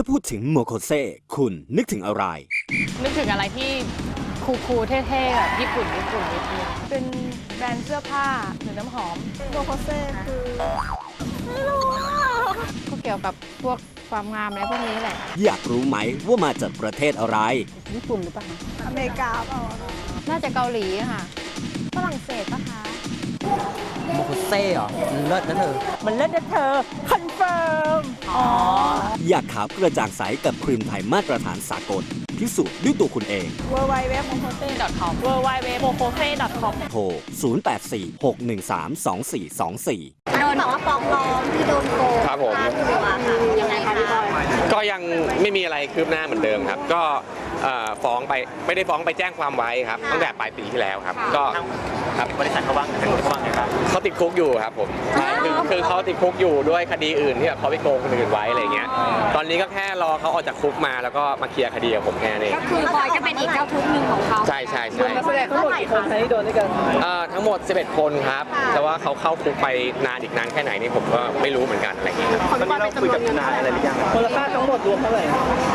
ถ้าพูดถึงโมโคเซคุณนึกถึงอะไร นึกถึงอะไรที่คูลๆเท่ๆแบบญี่ปุ่นญี่ปุ่นนิดนึงเป็นแบรนด์เสื้อผ้าหรือน้ำหอมโบโคเซ่คือไม่รู้อะก็เกี่ยวกับพวกความงามอะไรพวกนี้แหละ อยากรู้ไหมว่ามาจากประเทศอะไร ญี่ปุ่นหรือเปล่าอเมริกาเปล่าน่าจะเกาหลีอะค่ะ ฝรั่งเศสปะคะ เซ่เหรอมันเลิศนะเธอ มันเลิศนะเธอ คอนเฟิร์ม อ๋อ อยากขาวกระจ่างใสกับครีมไทยมาตรฐานสากลพิสูจน์ด้วยตัวคุณเอง w w w m o k o s e .com w w w m o k o s e com โทร 0846132424 โดนบอกว่าฟ้องร้องที่โดนโกงครับผมค่าตัวค่ะยังไงคะพี่บอยก็ยังไม่มีอะไรคืบหน้าเหมือนเดิมครับ ก็ เอ่อฟ้องไปไม่ได้ฟ้องไปแจ้งความไว้ครับตั้งแต่ปลายปีที่แล้วครับ ก็ครับบริษัทเขาว่างเขาว่างไงครับเขาติดคุกอยู่ครับผมใช่คือคือเขาติดคุกอยู่ด้วยคดีอื่นที่แบบเขาไปโกงคนอื่นไว้อะไรเงี้ย ตอนนี้ก็แค่รอเขาออกจากคุกมาแล้วก็มาเคลียร์คดีกับผมแค่นั้นเองก็คือบอยก็เป็นอีกเจ้าทุกข์หนึ่งของเขาใช่ใช่ใช่นักแสดงทั้งหมดกี่คนที่โดนด้วยกันเอ่อทั้งหมด 11 คนครับ แต่ว่าเขาเข้าคุกไปนานอีกนานแค่ไหนนี่ผมก็ไม่รู้เหมือนกันอะไรเงี้ยครับ ตอนนี้เราคุยกับทนายอะไรหรือยังมูลค่าทั้งหมดรวมเท่าไหร่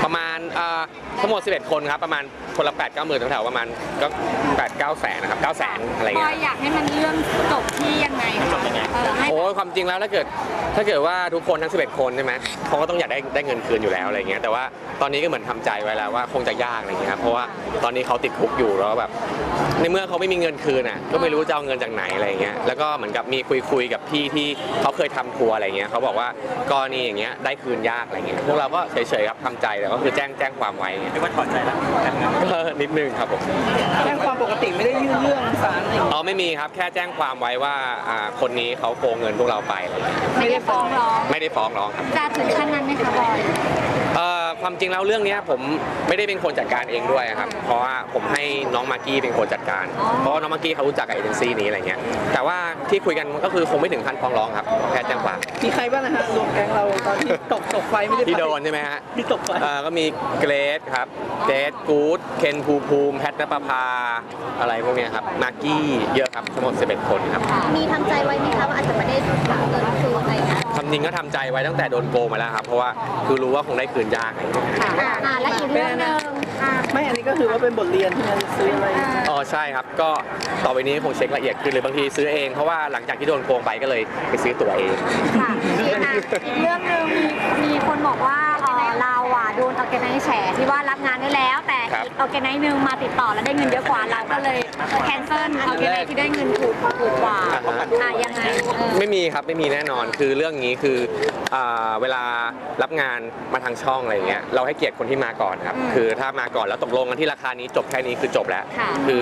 ประมาณเอ่อ ทั้งหมด 11 คนครับ ประมาณคนละ8 9หมื่นแถวๆประมาณก็8 9แสนนะครับ9แสนอะไรบอเงี้ยย อยากให้มันเรื่องจบที่ยังไงจบยังไงเออให้โอ้ยความจริงแล้วถ้าเกิดถ้าเกิดว่าทุกคนทั้ง 11 คนใช่ไหมเขาก็ต้องอยากได้ได้เงินคืนอยู่แล้วอะไรเงี้ยแต่ว่าตอนนี้ก็เหมือนทำใจไว้แล้วว่าคงจะยากอะไรเงี้ยครับเพราะว่าตอนนี้เขาติดคุกอยู่แล้วแบบ ในเมื่อเขาไม่มีเงินคืนอะก็ไม่รู้จะเอาเงินจากไหนอะไรเงี้ยแล้วก็เหมือนกับมีคุยคุยๆกับพี่ที่เขาเคยทำทัวร์อะไรเงี้ยเขาบอกว่ากรณีอย่างเงี้ยได้คืนยากอะไรเงี้ยพวกเราก็เฉยๆครับทำใจแต่ก็คือแจ้งแจ้งความไว้ไม่ว่าถอดใจแล้วนิดนึงครับผมแจ้งความปกติไม่ได้ยื่นเรื่องศาลอะไรอย่างเงี้ยอ๋อไม่มีครับแค่แจ้งความไว้ว่าอ่าคนนี้เขาโกงเงินพวกเราไปอะไรเงี้ยไม่ได้ฟ้องร้องไม่ได้ฟ้องร้องครับ จะถึงขั้นนั้นไหมคะบอย เอ่อ ความจริงแล้วเรื่องเนี้ยผมไม่ได้เป็นคนจัดการเองด้วยครับ เพราะว่าผมให้น้องมากกี้เป็นคนจัดการ เพราะว่าน้องมากกี้เขารู้จักกับเอเจนซี่นี้อะไรเงี้ย แต่ว่าที่คุยกันก็คือคงไม่ถึงขั้นฟ้องร้องครับ แค่แจ้งความมีใครบ้างนะฮะรวมแก๊งเราตอนที่ตกตกไฟไม่ได้ไปที่โดนใช่ไหมฮะที่ตกไฟเอ่อก็มีเกรซครับ เกรซกู๊ด เคนภูมิภูมิ แพทนปภา อะไรพวกเนี้ยครับ มากกี้เยอะครับทั้งหมด11 คนครับ มีทำใจไว้ไหมคะว่าอาจจะไม่ได้เงินคืนอะไรอย่างเงี้ยทำจริงก็ทำใจไว้ตั้งแต่โดนโกงมาแล้วครับ เพราะว่าคือรู้ว่าคงได้คืนยากอะไรเงี้ยค่ะอ่าและอีกเรื่องหนึ่งอ่า ไม่ อันนี้ก็คือว่าเป็นบทเรียนที่มันซื้ออะไร อ๋อใช่ครับ ก็ต่อไปนี้คงเช็คละเอียดขึ้นหรือบางทีซื้อเองเพราะว่าหลังจากที่โดนโกงไปก็เลยไปซื้อตั๋วเอง ค่ะอีกอะอีกเรื่องหนึ่งมีมีคนบอกว่าเอ่อเราอะโดนออร์แกไนซ์แฉที่ว่ารับงานได้แล้ว แต่ครับ อีกออร์แกไนซ์หนึ่งมาติดต่อแล้วได้เงินเยอะกว่าเราก็เลยแคนเซิลออร์แกไนซ์ที่ได้เงินถูกถูกกว่า อะยัง ไงเออไม่มีครับไม่มีแน่นอนคือเรื่องนี้คืออ่าเวลารับงานมาทางช่องอะไรอย่างเงี้ยเราให้เกียรติคนที่มาก่อนครับอืมคือถ้ามาก่อนแล้วตกลงกันที่ราคานี้จบแค่นี้คือจบแล้ว ค่ะ คือ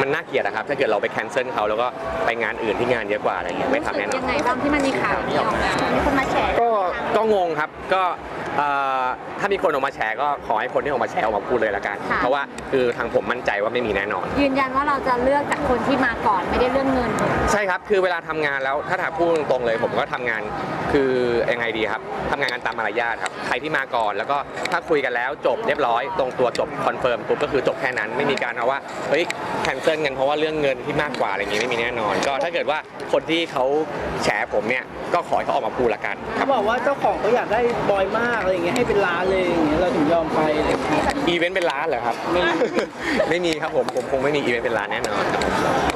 มันน่าเกลียดนะครับ ถ้าเกิดเราไปแคนเซิลเขาแล้วก็ไปงานอื่นที่งานเยอะกว่าอะไรเงี้ยไม่รู้สึทำกแน่นอนยังไงบ้างที่มันมีข่าวนี้ออกมามีคนมาแฉก็ก็งงครับก็ เอ่อถ้ามีคนออกมาแชร์ก็ขอให้คนที่ออกมาแชร์ออกมาพูดเลยละกัน ค่ะ เพราะว่าคือทางผมมั่นใจว่าไม่มีแน่นอน ยืนยันว่าเราจะเลือกจากคนที่มาก่อนไม่ได้เรื่องเงิน ใช่ครับ คือเวลาทำงานแล้วถ้าถามพูดตรงๆเลย ผมก็ทำงานคือยังไงดีครับทำงานกันตามมารยาทครับ ใครที่มาก่อนแล้วก็ถ้าคุยกันแล้วจบเรียบร้อย ตรงตัวจบคอนเฟิร์มปุ๊บก็คือจบแค่นั้น ไม่มีการเอาว่าเฮ้ยแคนเซิลกันเพราะว่าเรื่องเงินที่มากกว่าอะไรอย่างงี้ไม่มีแน่นอน ก็ถ้าเกิดว่าคนที่เขาแฉผมเนี่ยก็ขอให้เขาออกมาพูดละกันครัเขาบบอกว่าเจ้าของเขาอยากได้บอยมากอะไรอย่างเงี้ยให้เป็นล้านเลยอย่างเงี้ยเราถึงยอมไปอะไรอย่างเงี้ย อีเวนต์เป็นร้านเหรอครับ ไม่ไม่มีครับผม ผมคงไม่มีอีเวนต์เป็นร้านแน่นอนครับ